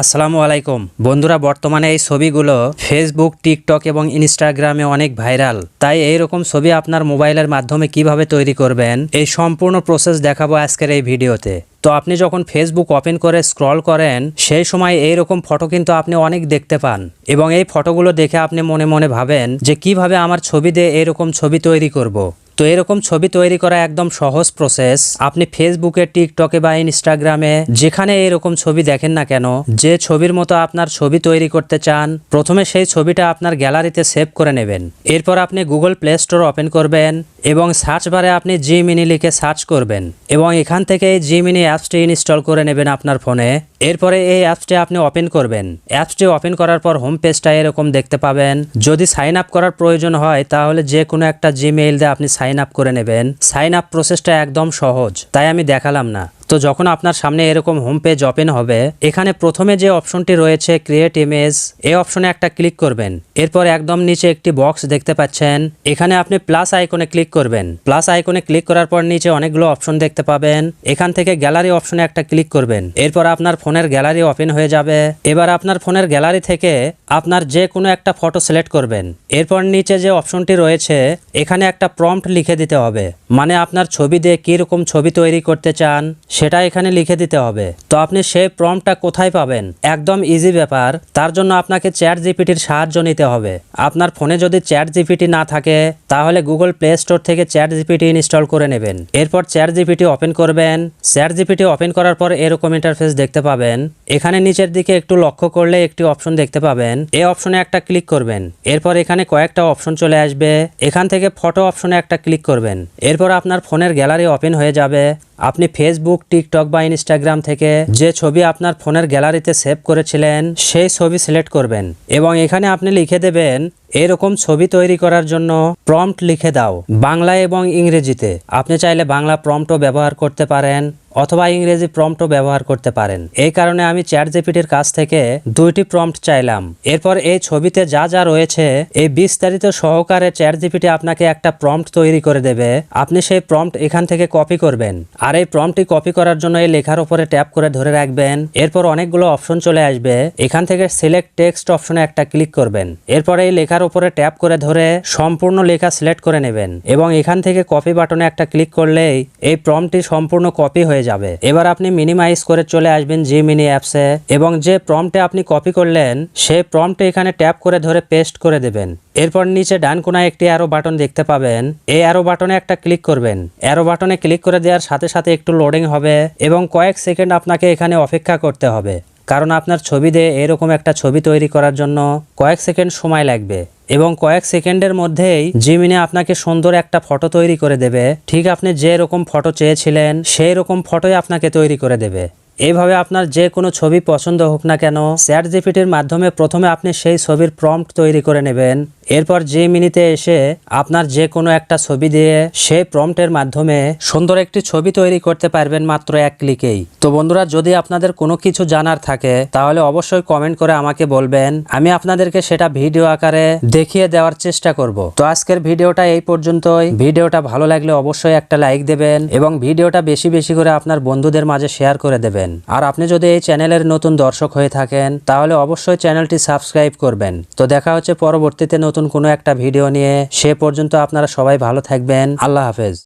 আসসালামু আলাইকুম। বন্ধুরা, বর্তমানে এই ছবিগুলো ফেসবুক টিকটক এবং ইনস্টাগ্রামে অনেক ভাইরাল। তাই এই রকম ছবি আপনার মোবাইলের মাধ্যমে কীভাবে তৈরি করবেন, এই সম্পূর্ণ প্রসেস দেখাবো আজকের এই ভিডিওতে। তো আপনি যখন ফেসবুক ওপেন করে স্ক্রল করেন, সেই সময় এই রকম ফটো কিন্তু আপনি অনেক দেখতে পান। এবং এই ফটোগুলো দেখে আপনি মনে মনে ভাবেন যে কীভাবে আমার ছবি দিয়ে এরকম ছবি তৈরি করব। তো এরকম ছবি তৈরি করা একদম সহজ প্রসেস আপনি ফেসবুকে টিকটকে বা ইনস্টাগ্রামে যেখানে এরকম ছবি দেখেন না কেন, যে ছবির মতো আপনার ছবি তৈরি করতে চান, প্রথমে সেই ছবিটা আপনার গ্যালারিতে সেভ করে নেবেন। এরপর আপনি গুগল প্লে স্টোর ওপেন করবেন এবং সার্চ বারে আপনি জি মিনি লিখে সার্চ করবেন এবং এখান থেকে জি মিনি অ্যাপসটি ইনস্টল করে নেবেন আপনার ফোনে এরপরে এই অ্যাপসটি আপনি ওপেন করবেন। অ্যাপসটি ওপেন করার পর হোম পেজটা এরকম দেখতে পাবেন। যদি সাইন আপ করার প্রয়োজন হয়, তাহলে যে কোনো একটা জিমেইল দিয়ে আপনি সাইন আপ করে নেবেন। সাইন আপ প্রসেসটা একদম সহজ, তাই আমি দেখালাম না। তো যখন আপনার সামনে এরকম হোম পেজ ওপেন হবে, এখানে প্রথমে যে অপশনটি রয়েছে ক্রিয়েট ইমেজ এই অপশনে একটা ক্লিক করবেন। এরপর একদম নিচে একটি বক্স দেখতে পাচ্ছেন। এখানে আপনি প্লাস আইকনে ক্লিক করবেন। প্লাস আইকনে ক্লিক করার পর নিচে অনেকগুলো অপশন দেখতে পাবেন। এখান থেকে গ্যালারি অপশনে একটা ক্লিক করবেন। এরপর আপনার ফোনের গ্যালারি ওপেন হয়ে যাবে। এবার আপনার ফোনের গ্যালারি থেকে আপনার যে কোনো একটা ফটো সিলেক্ট করবেন। এরপর নিচে যে অপশনটি রয়েছে, এখানে একটা প্রম্পট লিখে দিতে হবে। মানে আপনার ছবি দিয়ে কীরকম ছবি তৈরি করতে চান, সেটা এখানে লিখে দিতে হবে। তো আপনি সেই প্রম্পটটা কোথায় পাবেন? একদম ইজি ব্যাপার। তার জন্য আপনাকে চ্যাট জিপিটির সাহায্য নিতে হবে। আপনার ফোনে যদি চ্যাট জিপিটি না থাকে, তাহলে গুগল প্লে স্টোর থেকে চ্যাট জিপিটি ইনস্টল করে নেবেন। এরপর চ্যাট জিপিটি ওপেন করবেন। চ্যাট জিপিটি ওপেন করার পর এরকম ইন্টারফেস দেখতে পাবেন। এখানে নিচের দিকে একটু লক্ষ্য করলে একটি অপশন দেখতে পাবেন। এই অপশনে একটা ক্লিক করবেন। এরপর এখানে কয়েকটা অপশন চলে আসবে। এখান থেকে ফটো অপশনে একটা ক্লিক করবেন। এরপর আপনার ফোনের গ্যালারি ওপেন হয়ে যাবে। আপনি ফেসবুক টিকটক বা ইনস্টাগ্রাম থেকে যে ছবি আপনার ফোনের গ্যালারিতে সেভ করেছিলেন, সেই ছবি সিলেক্ট করবেন এবং এখানে আপনি লিখে দেবেন, এরকম ছবি তৈরি করার জন্য প্রম্পট লিখে দাও। বাংলা এবং ইংরেজিতে। আপনি চাইলে বাংলা প্রম্পটও ব্যবহার করতে পারেন অথবা ইংরেজি প্রম্পটও ব্যবহার করতে পারেন। এই কারণে আমি চ্যাট জিপিটির কাছ থেকে দুইটি প্রম্পট চাইলাম। এরপর এই ছবিতে যা যা রয়েছে, এই বিস্তারিত সহকারে চ্যাট জিপিটি আপনাকে একটা প্রম্পট তৈরি করে দেবে। আপনি সেই প্রম্পট এখান থেকে কপি করবেন। আর এই প্রম্পটটি কপি করার জন্য এই লেখার উপরে ট্যাপ করে ধরে রাখবেন। এরপর অনেকগুলো অপশন চলে আসবে। এখান থেকে সিলেক্ট টেক্সট অপশনে একটা ক্লিক করবেন। এরপর এই লেখার উপরে ট্যাপ করে ধরে সম্পূর্ণ লেখা সিলেক্ট করে নেবেন এবং এখান থেকে কপি বাটনে একটা ক্লিক করলেই এই প্রম্পটটি সম্পূর্ণ কপি হয়ে যাবে। এবার আপনি মিনিমাইজ করে চলে আসবেন জি মিনি অ্যাপসে এবং যে প্রম্পটে আপনি কপি করলেন, সেই প্রম্পটে এখানে ট্যাপ করে ধরে পেস্ট করে দেবেন। এরপর নিচে ডান কোনায় একটি অ্যারো বাটন দেখতে পাবেন। এই অ্যারো বাটনে একটা ক্লিক করবেন। অ্যারো বাটনে ক্লিক করে দেওয়ার সাথে সাথে একটু লোডিং হবে এবং কয়েক সেকেন্ড আপনাকে এখানে অপেক্ষা করতে হবে। কারণ আপনার ছবি দিয়ে এরকম একটা ছবি তৈরি করার জন্য কয়েক সেকেন্ড সময় লাগবে এবং কয়েক সেকেন্ডের মধ্যেই জিমিনে আপনাকে সুন্দর একটা ফটো তৈরি করে দেবে। ঠিক আপনি যে রকম ফটো চেয়েছিলেন সেই রকম ফটোই আপনাকে তৈরি করে দেবে। এইভাবে আপনার যে কোনো ছবি পছন্দ হোক না কেন চ্যাট জিপিটির মাধ্যমে প্রথমে আপনি সেই ছবির প্রম্পট তৈরি করে নেবেন এরপর যে মিনিতে এসে আপনার যে কোনো একটা ছবি দিয়ে সেই প্রম্পটের মাধ্যমে সুন্দর একটি ছবি তৈরি করতে পারবেন মাত্র এক ক্লিকেই। তো বন্ধুরা, যদি আপনাদের কোনো কিছু জানার থাকে, তাহলে অবশ্যই কমেন্ট করে আমাকে বলবেন। আমি আপনাদেরকে সেটা ভিডিও আকারে দেখিয়ে দেওয়ার চেষ্টা করব। তো আজকের ভিডিওটা এই পর্যন্তই। ভিডিওটা ভালো লাগলে অবশ্যই একটা লাইক দেবেন এবং ভিডিওটা বেশি বেশি করে আপনার বন্ধুদের মাঝে শেয়ার করে দেবেন। আর আপনি যদি এই চ্যানেলের নতুন দর্শক হয়ে থাকেন, তাহলে অবশ্যই চ্যানেলটি সাবস্ক্রাইব করবেন। তো দেখা হচ্ছে পরবর্তীতে নতুন কোনো একটা ভিডিও নিয়ে সে পর্যন্ত আপনারা সবাই ভালো থাকবেন। আল্লাহ হাফেজ।